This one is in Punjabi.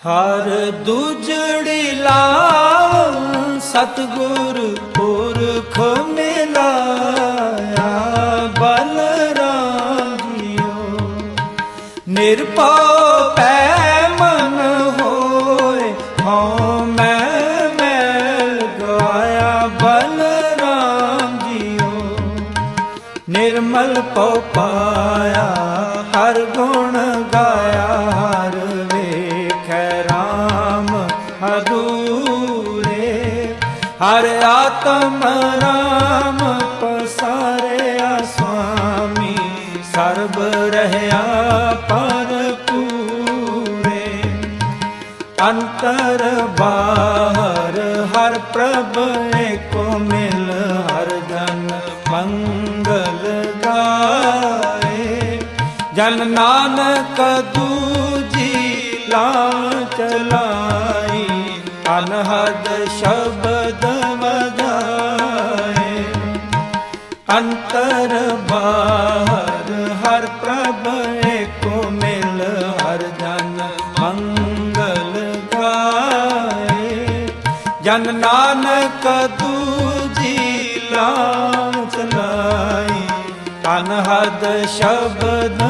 ਹਰ ਦੁਜੜੀ ਲਾਉ ਸਤਗੁਰ ਪੁਰਖ ਮਿਲਾਇਆ। ਬਲਰਾਮ ਜੀਓ, ਨਿਰਭਉ ਪੈ ਮਨ ਹੋਏ। ਹਉ ਮੈਂ ਮੈਲ ਗਾਇਆ। ਬਲਰਾਮ ਜੀਓ, ਨਿਰਮਲ ਪਉ ਪਾਇਆ। ਹਰ ਗੁਣ ਹਦੂਰੇ ਹਰ ਆਤਮ RAM ਪਸਾਰਿਆ ਸੁਆਮੀ ਸਰਬ ਰਹਿਆ ਪਰ ਪੂਰੇ। ਅੰਤਰ ਬਾਹਰ ਹਰ ਪ੍ਰਭ ਏਕੋ ਮਿਲ, ਹਰ ਜਨ ਮੰਗਲ ਗਾਏ। ਜਨ ਨਾਨਕ ਦੂਜੀ ਲਾ ਚਲਾਈ ਅਨਹਦ ਸ਼ਬਦ ਵਜਾਏ। ਅੰਤਰ ਬਾਹਰ ਹਰ ਪ੍ਰਭ ਏਕੋ ਮਿਲ, ਹਰ ਜਨ ਮੰਗਲ ਗਾਏ। ਜਨ ਨਾਨਕ ਦੂਜੀ ਲਾ ਚਲਾਈ ਅਨਹਦ ਸ਼ਬਦ